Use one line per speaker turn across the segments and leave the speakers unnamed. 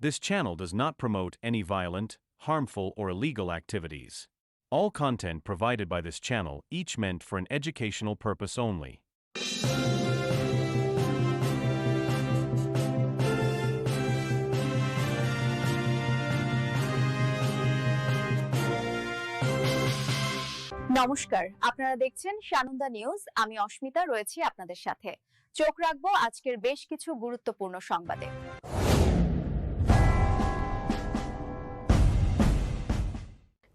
This channel does not promote any violent, harmful, or illegal activities. All content provided by this channel each meant for an educational purpose only.
নমস্কার আপনারা দেখছেন Sananda news আমি অস্মিতা রয়েছি আপনাদের সাথে চোখ রাখবো আজকের বেশ কিছু গুরুত্বপূর্ণ সংবাদে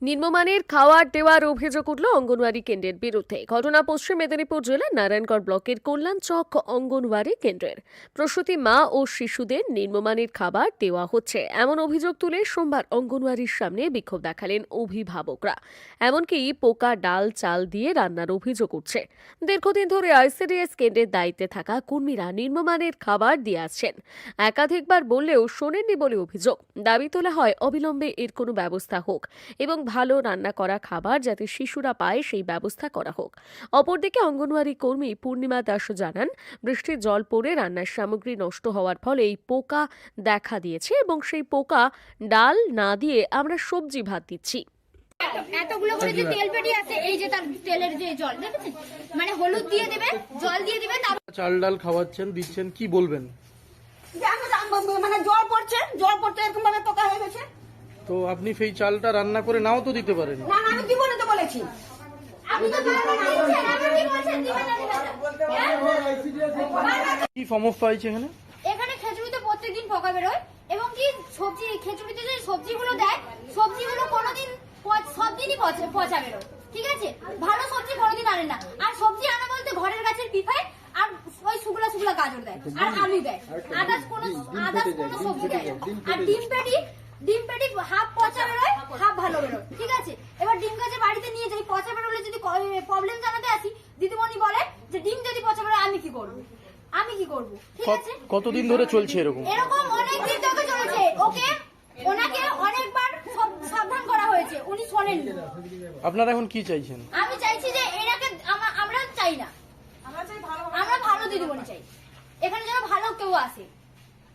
নিম্নমানের খাওয়ার দেওয়ার অভিযোগ উঠল অঙ্গনওয়াড়ি কেন্দ্রের বিরুদ্ধে। ঘটনা পশ্চিম মেদিনীপুর জেলার নারায়ণগড় ব্লকের কল্যাণচক অঙ্গনওয়াড়ি কেন্দ্রের। প্রসূতি মা ও শিশুদের নিম্নমানের খাবার দেওয়া হচ্ছে। এমন অভিযোগ তুলে সোমবার অঙ্গনওয়াড়ির সামনে বিক্ষোভ দেখালেন অভিভাবকরা। এমনকি পোকা, ডাল, চাল দিয়ে রান্নার অভিযোগ উঠছে। দীর্ঘদিন ধরে আইসিডিএস কেন্দ্রের দায়িত্বে থাকা কর্মীরা নিম্নমানের খাবার দিয়ে আসছেন। একাধিকবার বললেও শোনেননি বলে অভিযোগ। দাবি তোলা হয়, অবিলম্বে এর কোনো ব্যবস্থা হোক এবং ভালো রান্না করা খাবার যাতে শিশুরা পায় সেই ব্যবস্থা করা হোক। অপরদিকে অঙ্গনওয়াড়ি কর্মী পূর্ণিমা দাসও জানান বৃষ্টির জল পড়ে রান্নার সামগ্রী নষ্ট হওয়ার ফলে এই পোকা দেখা দিয়েছে এবং সেই পোকা ডাল না দিয়ে আমরা সবজি ভাত দিচ্ছি।
এতগুলো করে যে তেল পেটি আছে এই যে তার তেলের যে জল দেখেছেন? মানে হলুদ দিয়ে দেবে জল দিয়ে দেবে তারপর
চাল ডাল খাওয়াচ্ছেন দিচ্ছেন কি বলবেন?
মানে জল পড়ছে জল পড়তে এরকম ভাবে পোকা হয়ে গেছে।
তো আপনি সেই চালটা রান্না করে নাও তো দিতে পারেন।
না আমি দিব তো বলেছি?
কি
সমস্যা হয়েছে এখানে?
এখানে খেচুড়িতে প্রত্যেকদিন পোকা বেরোয় এবং কি সবজি খেচুড়িতে যে সবজিগুলো দেয় সবজিগুলো কোনোদিন প- সব দিনই পচা পচা বেরোয় ঠিক আছে? ভালো সবজি কোনোদিন আনে না। আর সবজি আনা বলতে ঘরের গাছের পিফায় আর ওই শুকলা শুকলা গাজর দেয় আর আলু দেয়। আদার্স কোনো আদার্স কোনো সবজি দেয় আর ডিম পেটি ডিম পেটি হাফ পচা বেরোয় হাফ ভালো বেরোয় ঠিক আছে? এবার ডিম গাছে বাড়িতে নিয়ে যাই পচা বেরোলে যদি প্রবলেম জানাতে আসি দিদিমণি বলে যে ডিম যদি পচা বেরোয় আমি কি করব? আমি কি করব? ঠিক আছে?
কতদিন ধরে চলছে এরকম?
এরকম অনেক দিন থেকে চলেছে। ওকে? ওনাকে অনেকবার সাবধান করা হয়েছে। উনি শোনেননি।
আপনারা এখন কি চাইছেন?
আমি চাইছি যে আমা- আমরা চাই না। আমরা ভালো দিদিমণি চাই। এখানে যেন ভালো কেউ আসে।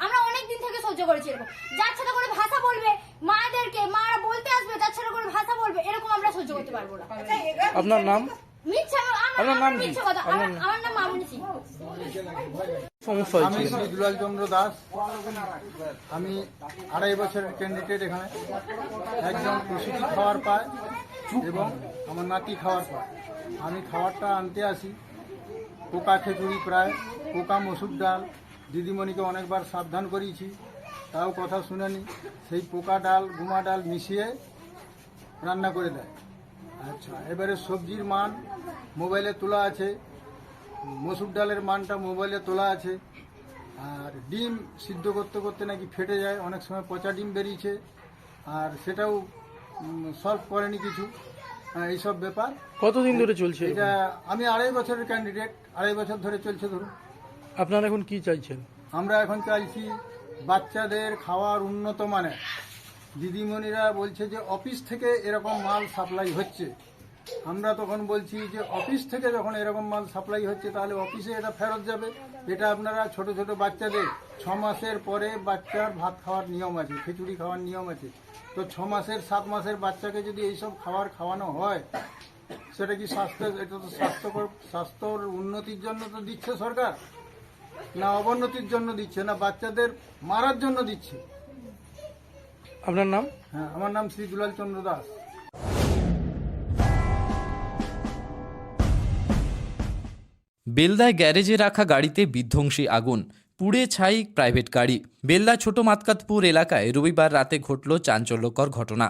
আমরা অনেক দিন থেকে সহ্য করেছি এরকম। যার সাথে করে ভাষা বলবে মায়েদেরকে মারা বলতে আসবে যার সাথে করে ভাষা বলবে এরকম আমরা সহ্য করতে পারব না।
আপনার নাম?
আমি দুলাল চন্দ্র দাস। আমি আড়াই বছরের ক্যান্ডিডেট এখানে। একজন প্রসূতি খাওয়ার পায় এবং আমার নাতি খাওয়ার পায়। আমি খাবারটা আনতে আসি। পোকা খেচুড়ি প্রায় পোকা মসুর ডাল দিদিমণিকে অনেকবার সাবধান করিয়েছি তাও কথা শুনেনি। সেই পোকা ডাল গুমা ডাল মিশিয়ে রান্না করে দেয়। আচ্ছা এবারে সবজির মান মোবাইলে তোলা আছে মসুর ডালের মানটা মোবাইলে তোলা আছে আর ডিম সিদ্ধ করতে করতে নাকি ফেটে যায় অনেক সময় পচা ডিম বেরিয়েছে আর সেটাও সলভ করেনি কিছু। এইসব ব্যাপার।
কতদিন ধরে চলছে
এটা আমি আড়াই বছরের ক্যান্ডিডেট আড়াই বছর ধরে চলছে ধরুন।
আপনারা এখন কি চাইছেন?
আমরা এখন চাইছি বাচ্চাদের খাওয়ার উন্নত মানের। দিদিমণিরা বলছে যে, অফিস থেকে এরকম মাল সাপ্লাই হচ্ছে। আমরা তখন বলছি যে, অফিস থেকে যখন এরকম মাল সাপ্লাই হচ্ছে, তাহলে অফিসে এটা ফেরত যাবে। এটা আপনারা ছোট ছোট বাচ্চাদের, ছ মাসের পরে বাচ্চার ভাত খাওয়ার নিয়ম আছে, খিচুড়ি খাওয়ার নিয়ম আছে। তো ছ মাসের, সাত মাসের বাচ্চাকে যদি এইসব খাবার খাওয়ানো হয়, সেটা কি স্বাস্থ্য, এটা তো স্বাস্থ্যকর, স্বাস্থ্যর উন্নতির জন্য তো দিচ্ছে সরকার? না অবনতির জন্য দিচ্ছে না বাচ্চাদের মারার জন্য দিচ্ছে।
আপনার নাম?
হ্যাঁ আমার নাম শ্রী দুলাল চন্দ্র দাস।
বেলদায় গ্যারেজে রাখা গাড়িতে বিধ্বংসী আগুন পুড়ে ছাই প্রাইভেট গাড়ি। বেলদা ছোট মাতকাতপুর এলাকায় রবিবার রাতে ঘটল চাঞ্চল্যকর ঘটনা।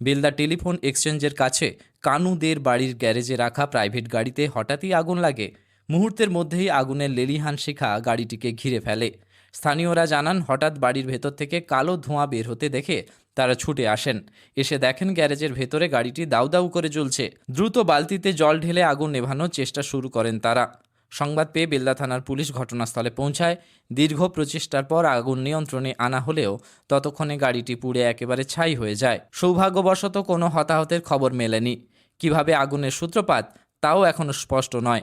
বেলদা টেলিফোন এক্সচেঞ্জের কাছে কানুদের বাড়ির গ্যারেজে রাখা প্রাইভেট গাড়িতে হঠাৎই আগুন লাগে। মুহূর্তের মধ্যেই আগুনের লেলিহান শিখা গাড়িটিকে ঘিরে ফেলে। স্থানীয়রা জানান, হঠাৎ বাড়ির ভেতর থেকে কালো ধোঁয়া বের হতে দেখে তারা ছুটে আসেন। এসে দেখেন গ্যারেজের ভেতরে গাড়িটি দাউ দাউ করে জ্বলছে। দ্রুত বালতিতে জল ঢেলে আগুন নেভানোর চেষ্টা শুরু করেন তারা। সংবাদ পেয়ে বেলদা থানার পুলিশ ঘটনাস্থলে পৌঁছায়। দীর্ঘ প্রচেষ্টার পর আগুন নিয়ন্ত্রণে আনা হলেও ততক্ষণে গাড়িটি পুড়ে একেবারে ছাই হয়ে যায়। সৌভাগ্যবশত কোনো হতাহতের খবর মেলেনি। কীভাবে আগুনের সূত্রপাত, তাও এখনও স্পষ্ট নয়।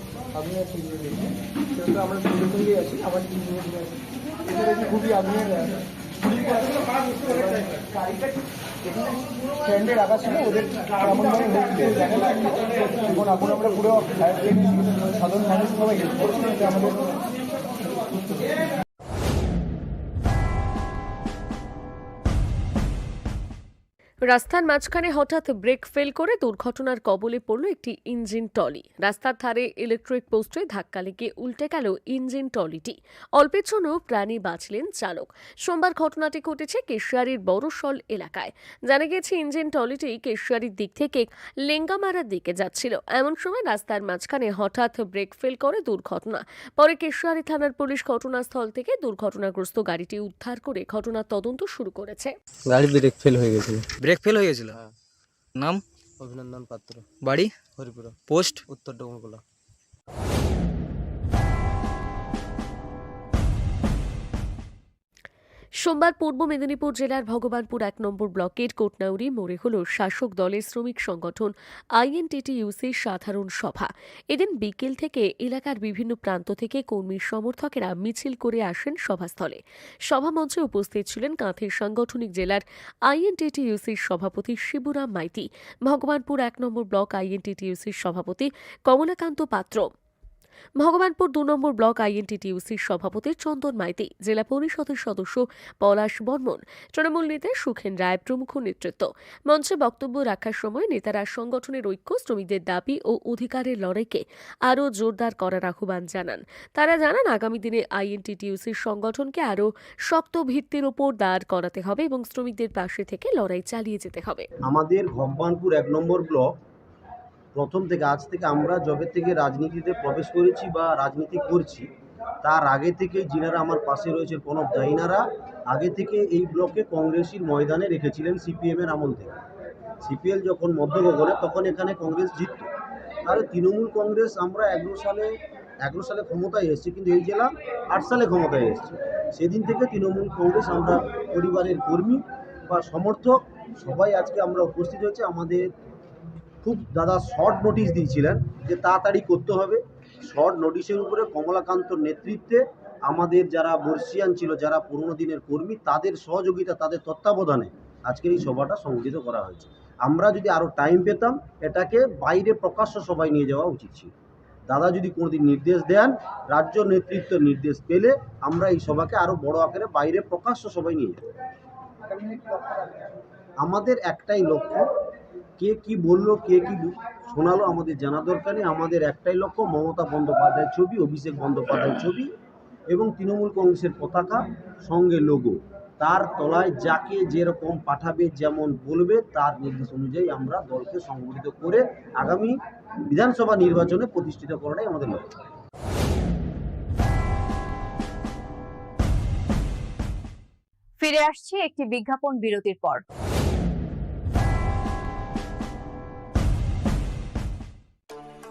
আগুনের আছে সেহেতু আমরা সঙ্গে সঙ্গেই আছি, আবার মিনিট আছি এটা খুবই গাড়িটা স্ট্যান্ডে রাখা ছিল, ওদের আমরা পুরো সাধারণ মানুষ সবাই আমাদের
রাস্তার মাঝখানে হঠাৎ ব্রেক ফেল করে দুর্ঘটনার কবলে পড়ল একটি ইঞ্জিন টলি রাস্তার ধারে ইলেকট্রিক পোস্টে ধাক্কা লেগে উল্টে গেল ইঞ্জিন টলিটি অল্পের জন্য প্রাণী বাঁচলেন চালক। সোমবার ঘটনাটি ঘটেছে কেশিয়ারির বড়সল এলাকায়। জানা গেছে ইঞ্জিন টলিটি কেশিয়ারির দিক থেকে লেঙ্গামারার দিকে যাচ্ছিল। এমন সময় রাস্তার মাঝখানে হঠাৎ ব্রেক ফেল করে দুর্ঘটনা। পরে কেশিয়ারি থানার পুলিশ ঘটনাস্থল থেকে দুর্ঘটনাগ্রস্ত গাড়িটি উদ্ধার করে ঘটনার তদন্ত শুরু করেছে।
গাড়ি ব্রেক ফেল হয়ে গেছিল।
ব্রেক ফেল হয়ে গেছিল। নাম?
অভিনন্দন পাত্র।
বাড়ি?
হরিপুরা।
পোস্ট?
উত্তর ডোমরগোলা
সোমবার পূর্ব মেদিনীপুর জেলার ভগবানপুর এক নম্বর ব্লকের কোটনাউরি মোড়ে হল শাসক দলের শ্রমিক সংগঠন আইএনটিটিইউসির সাধারণ সভা। এদিন বিকেল থেকে এলাকার বিভিন্ন প্রান্ত থেকে কর্মী সমর্থকেরা মিছিল করে আসেন সভাস্থলে। সভামঞ্চে উপস্থিত ছিলেন কাঁথের সাংগঠনিক জেলার আইএনটিটিইউসির সভাপতি শিবুরাম মাইতি, ভগবানপুর এক নম্বর ব্লক আইএনটিটিইউসির সভাপতি কমলাকান্ত পাত্র। ভগবানপুর দু নম্বর ব্লক আইএনটিটিউসির সভাপতি চন্দন মাইতি, জেলা পরিষদের সদস্য পলাশ বর্মন, তৃণমূল নেতা সুখেন রায় প্রমুখ নেতৃত্ব। মঞ্চে বক্তব্য রাখার সময় নেতারা সংগঠনের ঐক্য, শ্রমিকদের দাবি ও অধিকারের লড়াইকে আরও জোরদার করার আহ্বান জানান। তারা জানান, আগামী দিনে আইএনটিটিউসির সংগঠনকে আরও শক্ত ভিত্তির ওপর দাঁড় করাতে হবে এবং শ্রমিকদের পাশে থেকে লড়াই চালিয়ে যেতে হবে।
আমাদের ভগবানপুর এক নম্বর ব্লক প্রথম থেকে আজ থেকে আমরা যবে থেকে রাজনীতিতে প্রবেশ করেছি বা রাজনীতি করছি, তার আগে থেকে যিনারা আমার পাশে রয়েছে প্রণব দাইনারা আগে থেকে এই ব্লকে কংগ্রেসের ময়দানে রেখেছিলেন সিপিএমের আমল থেকে। সিপিএল যখন মধ্যগগনে তখন এখানে কংগ্রেস জিতত। তাহলে তৃণমূল কংগ্রেস আমরা এগারো সালে এগারো সালে ক্ষমতায় এসেছি, কিন্তু এই জেলা আট সালে ক্ষমতায় এসেছে। সেদিন থেকে তৃণমূল কংগ্রেস আমরা পরিবারের কর্মী বা সমর্থক সবাই আজকে আমরা উপস্থিত হয়েছে। আমাদের খুব দাদা শর্ট নোটিশ দিয়েছিলেন যে তাড়াতাড়ি করতে হবে। শর্ট নোটিশের উপরে কমলাকান্তর নেতৃত্বে আমাদের যারা বর্ষিয়ান ছিল, যারা পুরনো দিনের কর্মী, তাদের সহযোগিতা, তাদের তত্ত্বাবধানে আজকের এই সভাটা সংগঠিত করা হয়েছে। আমরা যদি আরও টাইম পেতাম, এটাকে বাইরে প্রকাশ্য সভায় নিয়ে যাওয়া উচিত ছিল। দাদা যদি কোনোদিন নির্দেশ দেন, রাজ্য নেতৃত্ব নির্দেশ পেলে আমরা এই সভাকে আরও বড় আকারে বাইরে প্রকাশ্য সভায় নিয়ে যাব। আমাদের একটাই লক্ষ্য কে কি বলল, কে কি শোনালো আমাদের জানা দরকার নেই। আমাদের একটাই লক্ষ্য, মমতা বন্দ্যোপাধ্যায়ের ছবি, অভিষেক বন্দ্যোপাধ্যায়ের ছবি এবং তৃণমূল কংগ্রেসের পতাকা, সঙ্গে লোগো তার তলায় যাকে যেরকম পাঠাবে, যেমন বলবে, তার নির্দেশ অনুযায়ী আমরা দলকে সংগঠিত করে আগামী বিধানসভা নির্বাচনে প্রতিষ্ঠিত করাটাই আমাদের লক্ষ্য।
ফিরে আসছি একটি বিজ্ঞাপন বিরতির পর।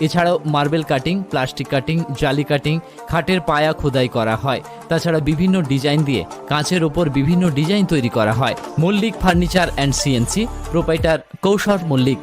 এছাড়াও মার্বেল কাটিং, প্লাস্টিক কাটিং, জালি কাটিং, খাটের পায়া খোদাই করা হয়। তাছাড়া বিভিন্ন ডিজাইন দিয়ে কাঁচের ওপর বিভিন্ন ডিজাইন তৈরি করা হয়। Mallick furniture and CNC, proprietor Kaushal Mallick.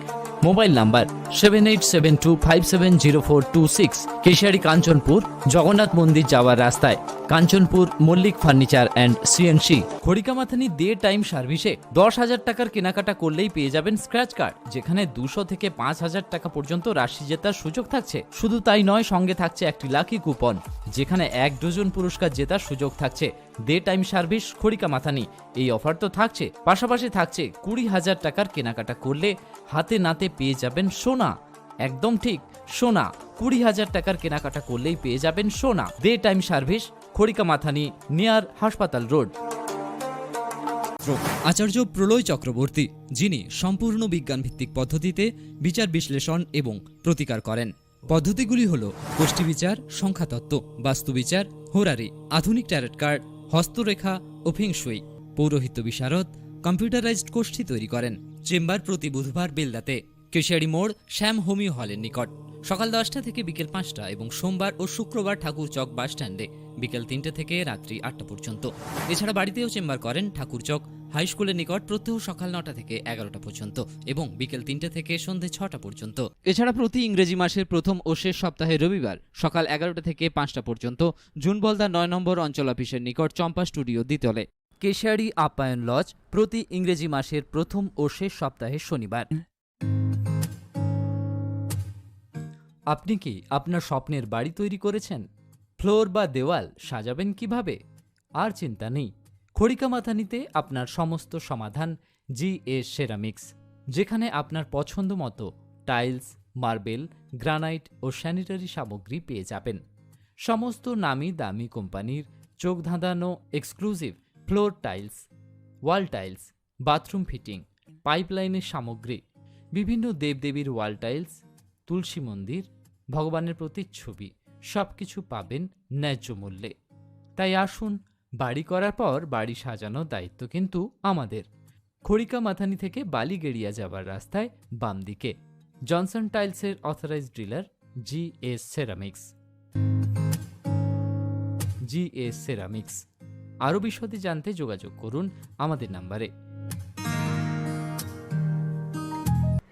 Mobile number seven eight seven two five seven zero four two six Keshiary Kanchanpur, Jagannath মন্দির যাওয়ার রাস্তায়। Kanchanpur Mallick furniture and CNC Kharikamathani day time সার্ভিসে দশ হাজার টাকার কেনাকাটা করলেই পেয়ে যাবেন স্ক্র্যাচ কার্ড, যেখানে দুশো থেকে পাঁচ হাজার টাকা পর্যন্ত রাশি জেতার সুযোগ থাকছে। শুধু তাই নয়, সঙ্গে থাকছে একটি লাকি কুপন, যেখানে এক ডজন পুরস্কার জেতার সুযোগ থাকছে। Day time service Kharika Mathani. এই অফার তো থাকছে, পাশাপাশি থাকছে কুড়ি হাজার টাকার কেনাকাটা করলে হাতে নাতে পেয়ে যাবেন সোনা।
একদম ঠিক, সোনা, কুড়ি হাজার টাকার কেনাকাটা করলেই পেয়ে যাবেন সোনা। Day time service Kharika Mathani, near হাসপাতাল রোড।
আচার্য প্রলয় চক্রবর্তী, যিনি সম্পূর্ণ বিজ্ঞানভিত্তিক পদ্ধতিতে বিচার বিশ্লেষণ এবং প্রতিকার করেন। পদ্ধতিগুলি হল গোষ্ঠী বিচার, সংখ্যাতত্ত্ব বাস্তুবিচার হোরারি, আধুনিক ট্যারেট কার্ড হস্তরেখা ও ফেংশুই পৌরোহিত্য বিশারদ, কম্পিউটারাইজড গোষ্ঠী তৈরি করেন চেম্বার প্রতি বুধবার বেলদাতে, কেশিয়ারি মোড় শ্যাম হোমিও হলের নিকট। সকাল দশটা থেকে বিকেল পাঁচটা এবং সোমবার ও শুক্রবার ঠাকুর চক বাস স্ট্যান্ডে বিকেল তিনটে থেকে রাত্রি আটটা পর্যন্ত। এছাড়া বাড়িতেও চেম্বার করেন ঠাকুর চক হাই স্কুলের নিকট প্রত্যহ সকাল নটা থেকে এগারোটা পর্যন্ত এবং বিকেল তিনটে থেকে সন্ধে ছটা পর্যন্ত। এছাড়া প্রতি ইংরেজি মাসের প্রথম ও শেষ সপ্তাহে রবিবার সকাল এগারোটা থেকে পাঁচটা পর্যন্ত জুন বলদা নয় নম্বর অঞ্চল অফিসের নিকট চম্পা স্টুডিও দ্বিতলে। কেশিয়ারি আপ্যায়ন লজ প্রতি ইংরেজি মাসের প্রথম ও শেষ সপ্তাহে শনিবার। আপনি কি আপনার স্বপ্নের বাড়ি তৈরি করেছেন? ফ্লোর বা দেওয়াল সাজাবেন কীভাবে? আর চিন্তা নেই। খড়িকা মাথানিতে আপনার সমস্ত সমাধান জি এ সেরামিক্স, যেখানে আপনার পছন্দ মতো টাইলস, মার্বেল, গ্রানাইট ও স্যানিটারি সামগ্রী পেয়ে যাবেন। সমস্ত নামি দামি কোম্পানির চোখ ধাঁধানো exclusive floor tiles, wall tiles, bathroom fitting, পাইপলাইনের সামগ্রী, বিভিন্ন দেবদেবীর ওয়াল টাইলস, তুলসী মন্দির, ভগবানের প্রতিচ্ছবি সব কিছু পাবেন ন্যায্য মূল্যে। তাই আসুন বাড়ি করার পর বাড়ি সাজানোর দায়িত্ব কিন্তু আমাদের। খড়িকা মাথানি থেকে বালিগেড়িয়া যাবার রাস্তায় বাম দিকে জনসন টাইলসের authorised dealer G S ceramics. G S ceramics. আরও বিশদে জানতে যোগাযোগ করুন আমাদের নাম্বারে।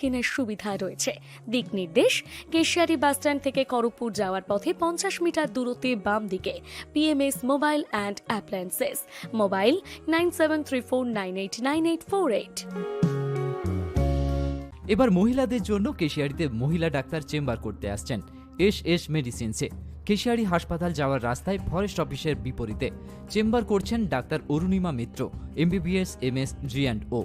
কেনার সুবিধা রয়েছে। দিক নির্দেশ, কেশিয়ারি বাসস্ট্যান্ড থেকে করপুর যাওয়ার পথে পঞ্চাশ মিটার দূরত্বে বাম দিকে PMS mobile and appliances mobile nine seven three four nine eight nine eight four eight
এবার মহিলাদের জন্য কেশিয়ারিতে মহিলা ডাক্তার চেম্বার করতে আসছেন এস এস মেডিসিনসে। কেশিয়ারি হাসপাতাল যাওয়ার রাস্তায় ফরেস্ট অফিসের বিপরীতে। চেম্বার করছেন doctor Arunima Mitra MBBS M S G and O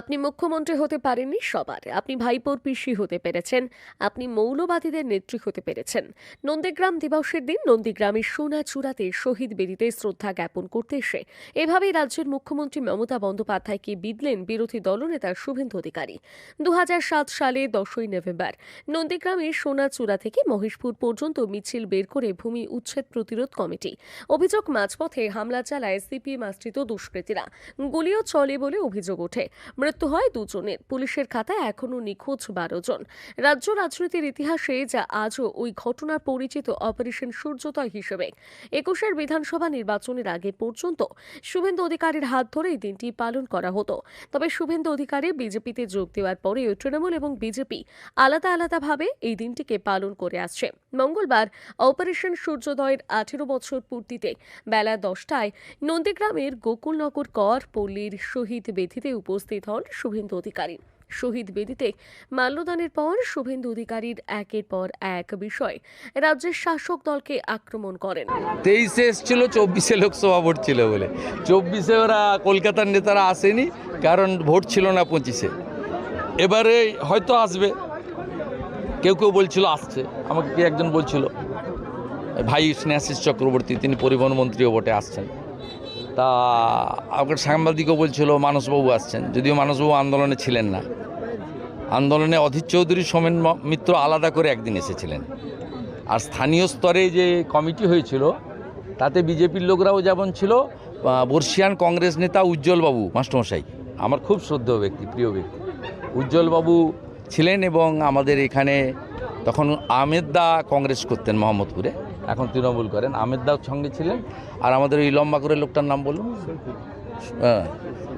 আপনি মুখ্যমন্ত্রী হতে পারেননি সবার। আপনি ভাইপোর পিসি হতে পেরেছেন। আপনি মৌলবাদীদের নেত্রী হতে পেরেছেন। নন্দীগ্রাম দিবসের দিন নন্দীগ্রামের সোনা চূড়াতে শহীদ বেদিতে শ্রদ্ধা জ্ঞাপন করতে এসে এভাবেই রাজ্যের মুখ্যমন্ত্রী মমতা বন্দ্যোপাধ্যায়কে বিদলেন বিরোধী দলনেতা শুভেন্দু অধিকারী। দু হাজার সাত সালে দশই নভেম্বর নন্দীগ্রামের সোনা চূড়া থেকে মহেশপুর পর্যন্ত মিছিল বের করে ভূমি উচ্ছেদ প্রতিরোধ কমিটি। অভিযোগ মাঝপথে হামলা চালায় সিপিএম আশ্রিত দুষ্কৃতীরা। গুলিও চলে বলে অভিযোগ ওঠে। মৃত্যু হয় দুজনের। পুলিশের খাতায় এখনও নিখোঁজ বারো জন। রাজ্য রাজনীতির ইতিহাসে যা আজও ওই ঘটনার পরিচিত অপারেশন সূর্যোদয় হিসেবে। একুশের বিধানসভা নির্বাচনের আগে পর্যন্ত শুভেন্দু অধিকারীর হাত ধরে এই দিনটি পালন করা হতো। তবে শুভেন্দু অধিকারী বিজেপিতে যোগ দেওয়ার পরেও তৃণমূল এবং বিজেপি আলাদা আলাদাভাবে এই দিনটিকে পালন করে আসছে। মঙ্গলবার অপারেশন সূর্যোদয়ের আঠেরো বছর পূর্তিতে বেলা দশটায় নন্দীগ্রামের গোকুলনগর কর পল্লীর শহীদ বেদিতে উপস্থিত হন শুভেন্দু অধিকারী। শহীদ বেদিতে মাল্যদানের পর শুভেন্দু অধিকারীর একের পর এক বিষয়। রাজ্যের শাসক দলকে আক্রমণ করেন।
তেইশে এসছিল, চব্বিশে লোকসভা ভোট ছিল বলে। চব্বিশে ওরা কলকাতার নেতারা আসেনি, কারণ ভোট ছিল না পঁচিশে। এবারে হয়তো আসবে। কেউ কেউ বলছিল, আসছে। আমাকে কি একজন বলছিল, ভাই স্নেহাশিস চক্রবর্তী, তিনি পরিবহন মন্ত্রীও বটে, আসছেন। তা আমাকে সাংবাদিকও বলছিল, মানসবাবু আসছেন। যদিও মানসবাবু আন্দোলনে ছিলেন না। আন্দোলনে অধীর চৌধুরী সোমেন মিত্র আলাদা করে একদিন এসেছিলেন। আর স্থানীয় স্তরে যে কমিটি হয়েছিল, তাতে বিজেপির লোকরাও যেমন ছিল বর্ষিয়ান কংগ্রেস নেতা উজ্জ্বলবাবু, মাস্টারমশাই, আমার খুব শ্রদ্ধেয় ব্যক্তি, প্রিয় ব্যক্তি। উজ্জ্বলবাবু ছিলেন এবং আমাদের এখানে তখন আহমেদ দা কংগ্রেস করতেন মোহাম্মদপুরে। এখন তৃণমূল করেন। আহমেদ দাও সঙ্গে ছিলেন। আর আমাদের ওই লম্বা করে লোকটার নাম বলুন। হ্যাঁ।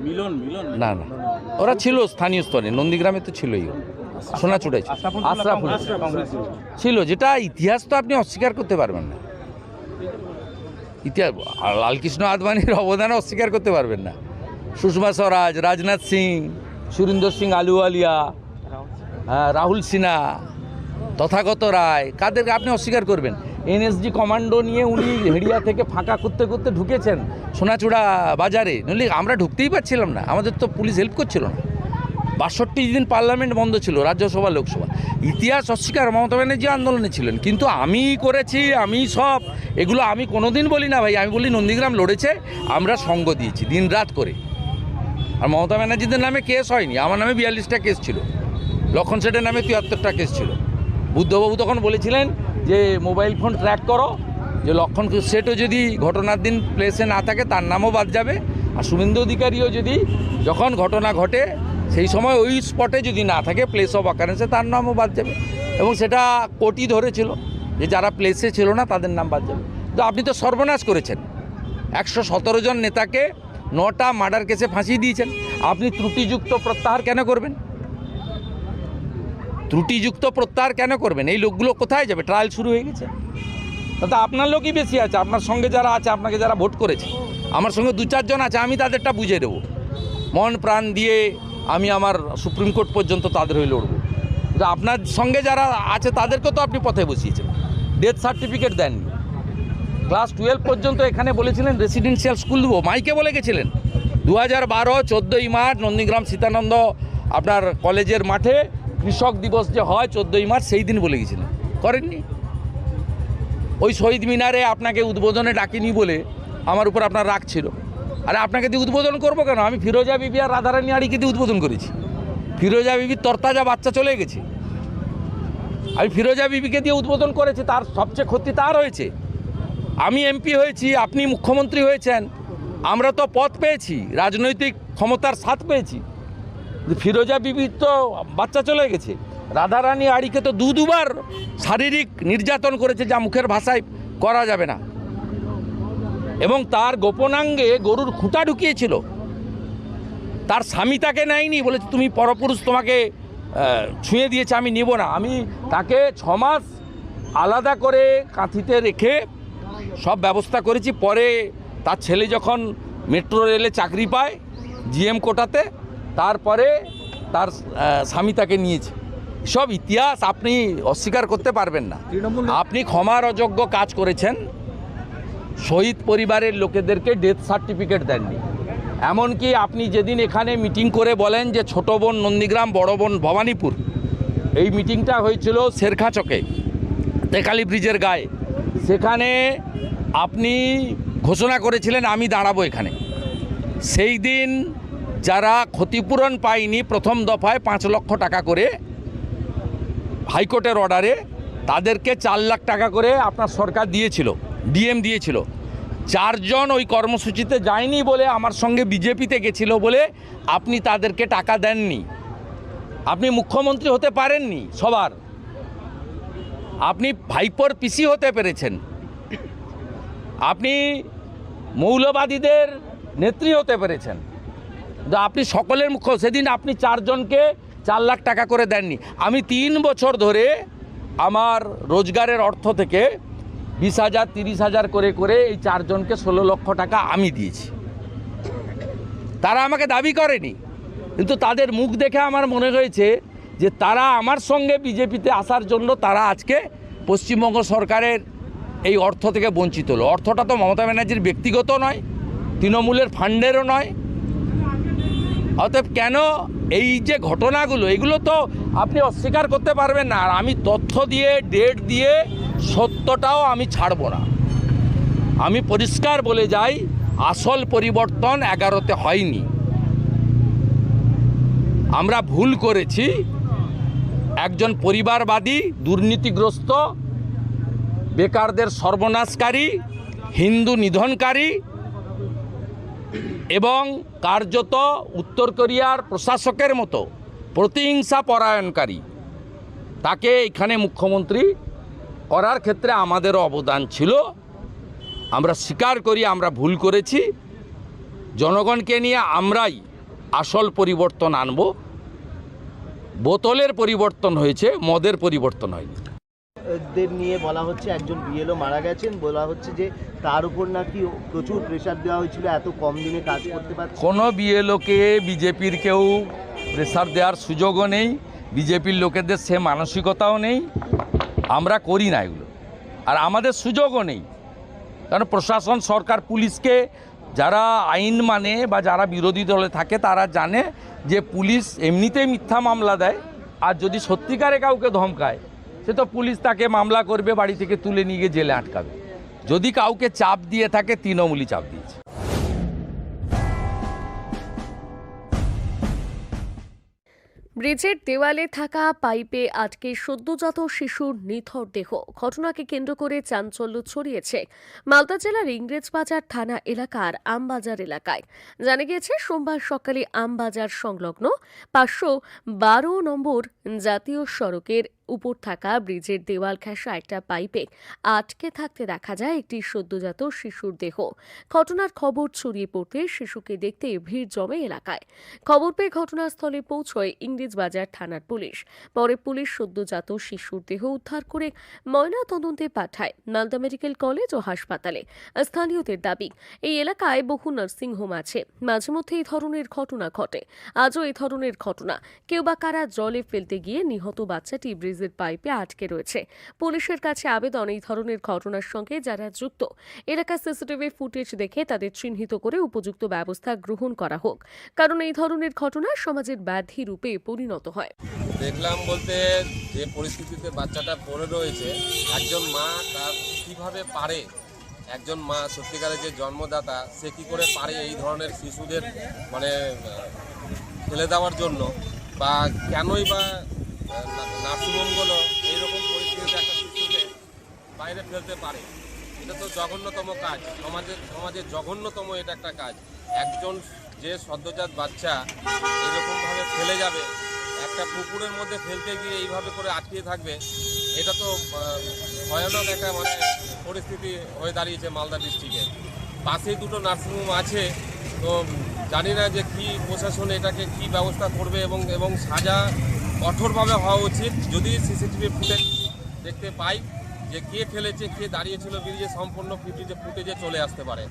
মিলন মিলন
না না। ওরা ছিল স্থানীয় স্তরে নন্দীগ্রামে তো ছিলই। সোনাচূড়ায় ছিল। আশরাফুল ছিল। যেটা ইতিহাস তো আপনি অস্বীকার করতে পারবেন না। ইতিহাস লালকৃষ্ণ আদবানির অবদান অস্বীকার করতে পারবেন না। সুষমা স্বরাজ রাজনাথ সিং সুরিন্দর সিং আলুওয়ালিয়া হ্যাঁ রাহুল সিনহা তথাগত রায় কাদেরকে আপনি অস্বীকার করবেন? এনএসজি কমান্ডো নিয়ে উনি হেড়িয়া থেকে ফাঁকা করতে করতে ঢুকেছেন সোনাচূড়া বাজারে। নইলে আমরা ঢুকতেই পারছিলাম না, আমাদের তো পুলিশ হেল্প করছিল না। বাষট্টি দিন পার্লামেন্ট বন্ধ ছিল, রাজ্যসভা, লোকসভা। ইতিহাস অস্বীকার, মমতা ব্যানার্জি আন্দোলনে ছিলেন। কিন্তু আমি করেছি, আমি সব, এগুলো আমি কোনোদিন বলি না ভাই, আমি বলি নন্দীগ্রাম লড়েছে, আমরা সঙ্গ দিয়েছি দিন রাত করে। আর মমতা ব্যানার্জিদের নামে কেস হয়নি, আমার নামে বিয়াল্লিশটা কেস ছিল। লক্ষণ সেটের নামে তিয়াত্তরটা কেস ছিল। বুদ্ধবাবু তখন বলেছিলেন যে মোবাইল ফোন ট্র্যাক করো, যে লক্ষণ সেটও যদি ঘটনার দিন প্লেসে না থাকে, তার নামও বাদ যাবে। আর শুভেন্দু অধিকারীও যদি যখন ঘটনা ঘটে, সেই সময় ওই স্পটে যদি না থাকে প্লেস অফ অকারেন্সে তার নামও বাদ যাবে। এবং সেটা কোটি ধরেছিল যে যারা প্লেসে ছিল না, তাদের নাম বাদ যাবে। তো আপনি তো সর্বনাশ করেছেন। একশো সতেরো জন নেতাকে নটা মার্ডার কেসে ফাঁসিয়ে দিয়েছেন। আপনি ত্রুটিযুক্ত প্রত্যাহার কেন করবেন? ত্রুটিযুক্ত প্রত্যাহার কেন করবেন? এই লোকগুলো কোথায় যাবে? ট্রায়াল শুরু হয়ে গেছে। তাতে আপনার লোকই বেশি আছে, আপনার সঙ্গে যারা আছে, আপনাকে যারা ভোট করেছে, আমার সঙ্গে দু চারজন আছে, আমি তাদেরটা বুঝে দেবো। মন প্রাণ দিয়ে আমি আমার সুপ্রিম কোর্ট পর্যন্ত তাদের হয়ে লড়বো। আপনার সঙ্গে যারা আছে তাদেরকে তো আপনি পথে বসিয়েছেন। ডেথ সার্টিফিকেট দেননি। ক্লাস টুয়েলভ পর্যন্ত এখানে বলেছিলেন রেসিডেন্সিয়াল স্কুল দেবো। মাইকে বলে গেছিলেন। দু হাজার বারো, চোদ্দোই মার্চ, নন্দীগ্রাম, সীতানন্দ, আপনার কলেজের মাঠে কৃষক দিবস যে হয়, চোদ্দোই মার্চ, সেই দিন বলে গেছিলেন করেননি? ওই শহীদ মিনারে আপনাকে উদ্বোধনে ডাকিনি বলে আমার উপর আপনার রাগ ছিল। আরে আপনাকে দিয়ে উদ্বোধন করব কেন? আমি ফিরোজা বিবি আর রাধারানী আড়িকে দিয়ে উদ্বোধন করেছি। ফিরোজা বিবির তরতাজা বাচ্চা চলে গেছে। আমি ফিরোজা বিবিকে দিয়ে উদ্বোধন করেছি, তার সবচেয়ে ক্ষতি তার হয়েছে। আমি এমপি হয়েছি, আপনি মুখ্যমন্ত্রী হয়েছেন। আমরা তো পথ পেয়েছি, রাজনৈতিক ক্ষমতার স্বাদ পেয়েছি। ফিরোজা বিবির তো বাচ্চা চলে গেছে। রাধারানী আড়িকে তো দু দুবার শারীরিক নির্যাতন করেছে যা মুখের ভাষায় করা যাবে না। এবং তার গোপনাঙ্গে গরুর খুঁটা ঢুকিয়েছিল। তার স্বামী তাকে নেয়নি, বলেছে তুমি পরপুরুষ তোমাকে ছুঁয়ে দিয়েছে, আমি নিব না। আমি তাকে ছমাস আলাদা করে কাঁথিতে রেখে সব ব্যবস্থা করেছি। পরে তার ছেলে যখন মেট্রো রেলে চাকরি পায়, জিএম কোটাতে তারপরে তার স্বামী তাকে নিয়েছে। সব ইতিহাস আপনি অস্বীকার করতে পারবেন না। আপনি ক্ষমার অযোগ্য কাজ করেছেন। শহীদ পরিবারের লোকেদেরকে ডেথ সার্টিফিকেট দেননি। এমনকি আপনি যেদিন এখানে মিটিং করে বলেন যে ছোট বোন নন্দীগ্রাম বড় বোন ভবানীপুর এই মিটিংটা হয়েছিল শেরখা চকে তেকালি ব্রিজের গায়ে। সেখানে আপনি ঘোষণা করেছিলেন আমি দাঁড়াবো এখানে। সেই দিন যারা ক্ষতিপূরণ পায়নি প্রথম দফায় পাঁচ লক্ষ টাকা করে হাইকোর্টের অর্ডারে, তাদেরকে চার লাখ টাকা করে আপনার সরকার দিয়েছিল, ডিএম দিয়েছিল। চারজন ওই কর্মসূচিতে যায়নি বলে আমার সঙ্গে বিজেপিতে গেছিল বলে আপনি তাদেরকে টাকা দেননি। আপনি মুখ্যমন্ত্রী হতে পারেননি সবার। আপনি ভাইপর পিসি হতে পেরেছেন। আপনি মৌলবাদীদের নেত্রী হতে পেরেছেন। আপনি সকলের মুখ্য সেদিন আপনি চারজনকে চার লাখ টাকা করে দেননি। আমি তিন বছর ধরে আমার রোজগারের অর্থ থেকে বিশ হাজার, তিরিশ হাজার করে করে এই চারজনকে ষোলো লক্ষ টাকা আমি দিয়েছি। তারা আমাকে দাবি করেনি। কিন্তু তাদের মুখ দেখে আমার মনে হয়েছে যে তারা আমার সঙ্গে বিজেপিতে আসার জন্য তারা আজকে পশ্চিমবঙ্গ সরকারের এই অর্থ থেকে বঞ্চিত হলো। অর্থটা তো মমতা ব্যানার্জির ব্যক্তিগত নয়, তৃণমূলের ফান্ডেরও নয় অতএব কেন এই যে ঘটনাগুলো, এগুলো তো আপনি অস্বীকার করতে পারবেন না। আর আমি তথ্য দিয়ে ডেট দিয়ে সত্যটাও আমি ছাড়ব না। আমি পরিষ্কার বলে যাই, আসল পরিবর্তন এগারোতে হয়নি। আমরা ভুল করেছি। একজন পরিবারবাদী, দুর্নীতিগ্রস্ত, বেকারদের সর্বনাশকারী, হিন্দু নিধনকারী এবং কার্যত উত্তর কোরিয়ার প্রশাসকের মতো প্রতিহিংসা পরায়ণকারী। তাকে এখানে মুখ্যমন্ত্রী করার ক্ষেত্রে আমাদেরও অবদান ছিল। আমরা স্বীকার করি, আমরা ভুল করেছি। জনগণকে নিয়ে আমরাই আসল পরিবর্তন আনব। বোতলের পরিবর্তন হয়েছে, মদের পরিবর্তন হয়নি।
দের নিয়ে বলা হচ্ছে একজন বিএলও মারা গেছেন। বলা হচ্ছে যে তার উপর নাকি প্রচুর প্রেশার দেওয়া হয়েছিল, এত কম দিনে কাজ করতে পারছে।
কোনো বিএলওকে, বিজেপির কেউ প্রেসার দেওয়ার সুযোগও নেই, বিজেপির লোকেদের সে মানসিকতাও নেই। আমরা করি না এগুলো। আর আমাদের সুযোগও নেই। কারণ প্রশাসন, সরকার, পুলিশকে যারা আইন মানে বা যারা বিরোধী দলে থাকে, তারা জানে যে পুলিশ এমনিতেই মিথ্যা মামলা দেয়। আর যদি সত্যিকারে কাউকে ধমকায় সে তো পুলিশ তাকে মামলা করবে, বাড়ি থেকে তুলে নিয়ে গিয়ে জেলে আটকাবে। যদি কাউকে চাপ দিয়ে থাকে, তৃণমূলই চাপ দিয়েছে।
ব্রিজের দেওয়ালে থাকা পাইপে আটকে সদ্যজাত শিশুর নিথর দেহ। ঘটনাকে কেন্দ্র করে চাঞ্চল্য ছড়িয়েছে মালদা জেলার ইংরেজবাজার থানা এলাকার আমবাজার এলাকায়। জানা গিয়েছে, সোমবার সকালে আমবাজার সংলগ্ন পাঁচশো বারো নম্বর জাতীয় সড়কের উপর থাকা ব্রিজের দেওয়াল ঘেঁষা একটা পাইপে আটকে থাকতে দেখা যায় একটি সদ্যজাত শিশুর দেহ। ঘটনার খবর ছড়িয়ে পড়তে শিশুকে দেখতে ভিড় জমে এলাকায়। খবর পেয়ে ঘটনাস্থলে পৌঁছয় ইংরেজবাজার থানার পুলিশ। পরে পুলিশ সদ্যজাত শিশুর দেহ উদ্ধার করে ময়না তদন্তে পাঠায় মালদা মেডিকেল কলেজ ও হাসপাতালে। স্থানীয়দের দাবি, এই এলাকায় বহু নার্সিংহোম আছে। মাঝে মধ্যে এই ধরনের ঘটনা ঘটে। আজও এই ধরনের ঘটনা। কেউ বা কারা জলে ফেলতে গিয়ে নিহত বাচ্চাটি ব্রিজের পাইপে আটকে রয়েছে। পুলিশের কাছে আবেদন এই ধরনের ঘটনার সঙ্গে যারা যুক্ত এলাকার সিসিটিভি ফুটেজ দেখে তাদের চিহ্নিত করে উপযুক্ত ব্যবস্থা গ্রহণ করা হোক। কারণ এই ধরনের ঘটনা সমাজের ব্যাধি রূপে পরিণত হয়।
দেখলাম বলতে যে পরিস্থিতিতে বাচ্চাটা পড়ে রয়েছে, একজন মা তার কীভাবে পারে? একজন মা, সত্যিকারের যে জন্মদাতা, সে কি করে পারে এই ধরনের শিশুদের মানে ফেলে দেওয়ার জন্য? বা কেনই বা নার্সিংহোমগুলো এইরকম পরিস্থিতিতে একটা শিশুকে বাইরে ফেলতে পারে। এটা তো জঘন্যতম কাজ। সমাজের সমাজের জঘন্যতম এটা একটা কাজ। একজন যে সদ্যজাত বাচ্চা এরকমভাবে ফেলে যাবে, একটা পুকুরের মধ্যে ফেলতে গিয়ে এইভাবে করে আটকিয়ে থাকবে, এটা তো ভয়ানক একটা মানে পরিস্থিতি হয়ে দাঁড়িয়েছে মালদা ডিস্ট্রিক্টে। পাশেই দুটো নার্সিংহোম আছে, তো জানি না যে কি প্রশাসন এটাকে কি ব্যবস্থা করবে এবং এবং সাজা কঠোরভাবে হওয়া উচিত। যদি সিসিটিভি ফুটেজ দেখতে পাই যে কে ফেলেছে কে দাঁড়িয়েছিল বেরিয়ে সম্পূর্ণ ফুটেজে ফুটেজে চলে আসতে পারে।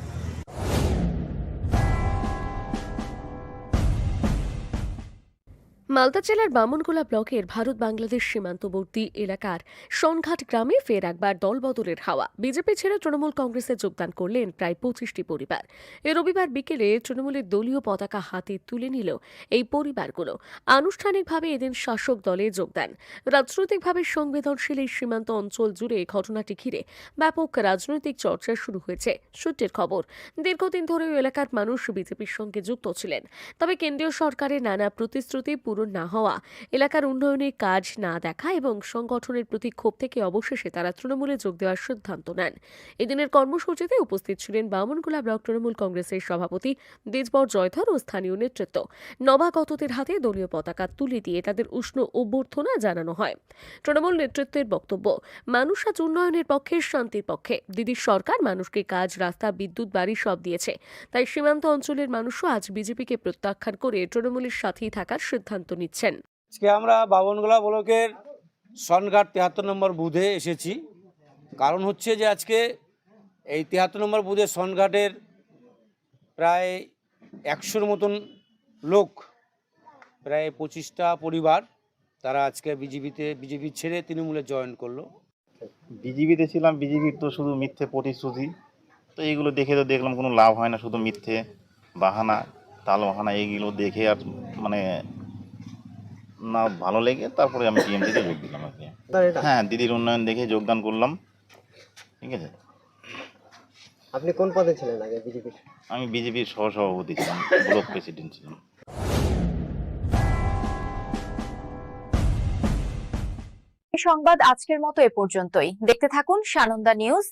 মালদা জেলার বামনগোলা ব্লকের ভারত বাংলাদেশ সীমান্তবর্তী এলাকার সোনঘাট গ্রামে ফের একবার দলবদলের হাওয়া। বিজেপি ছেড়ে তৃণমূল কংগ্রেসে যোগদান করলেন প্রায় পঁচিশটি পরিবার। এ রবিবার বিকেলে তৃণমূলের দলীয় পতাকা হাতে তুলে নিল এই পরিবারগুলো। আনুষ্ঠানিকভাবে এদিন শাসক দলে যোগদান রাজনৈতিকভাবে সংবেদনশীল এই সীমান্ত অঞ্চল জুড়ে ঘটনাটি ঘিরে ব্যাপক রাজনৈতিক চর্চা শুরু হয়েছে, সূত্রের খবর। দীর্ঘদিন ধরে এলাকার মানুষ বিজেপির সঙ্গে যুক্ত ছিলেন। তবে কেন্দ্রীয় সরকারের নানা প্রতিশ্রুতি পূরণ না হওয়া, এলাকার উন্নয়নের কাজ না দেখা এবং সংগঠনের প্রতি ক্ষোভ থেকে অবশেষে তারা তৃণমূলে যোগ দেওয়ার সিদ্ধান্ত নেন। এদিনের কর্মসূচিতে উপস্থিত ছিলেন বামনগোলা ব্লক তৃণমূল কংগ্রেসের সভাপতি দেজবর জয়ধর ও স্থানীয় নেতৃত্ব। নবাগতদের হাতে দলীয় পতাকা তুলে দিয়ে তাদের উষ্ণ অভ্যর্থনা জানানো হয়। তৃণমূল নেতৃত্বের বক্তব্য, মানুষ আজ উন্নয়নের পক্ষে, শান্তির পক্ষে। দিদির সরকার মানুষকে কাজ, রাস্তা, বিদ্যুৎ, বাড়ি সব দিয়েছে। তাই সীমান্ত অঞ্চলের মানুষও আজ বিজেপিকে প্রত্যাখ্যান করে তৃণমূলের সাথেই থাকার সিদ্ধান্ত নিচ্ছেন।
আজকে আমরা বাবনগোলা ব্লকের সনঘাট তেহাত্তর নম্বর বুধে এসেছি। কারণ হচ্ছে যে আজকে এই তেহাত্তর নম্বর বুধে সনঘাটের প্রায় একশোর মতন লোক প্রায় পঁচিশটা পরিবার তারা আজকে বিজেপিতে বিজেপি ছেড়ে তৃণমূলে জয়েন করল।
বিজেপিতে ছিলাম বিজেপির তো শুধু মিথ্যে প্রতিশ্রুতি। তো এইগুলো দেখে তো দেখলাম কোনো লাভ হয় না শুধু মিথ্যে বাহানা তাল বাহানা এইগুলো দেখে আর মানে না ভালো লেগে তারপরে আমি টিএমসিতে যোগ দিলাম আর কি। হ্যাঁ দিদির উন্নয়ন দেখে যোগদান করলাম। ঠিক আছে?
আপনি কোন পদে ছিলেন আগে বিজেপির?
আমি বিজেপির সহসভাপতি ছিলাম ব্লক প্রেসিডেন্ট ছিলাম।
এই সংবাদ আজকের মতো এ পর্যন্তই। দেখতে থাকুন সানন্দা নিউজ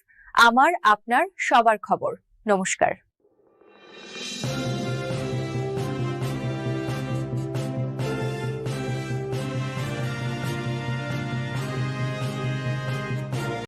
আমার আপনার সবার খবর। নমস্কার।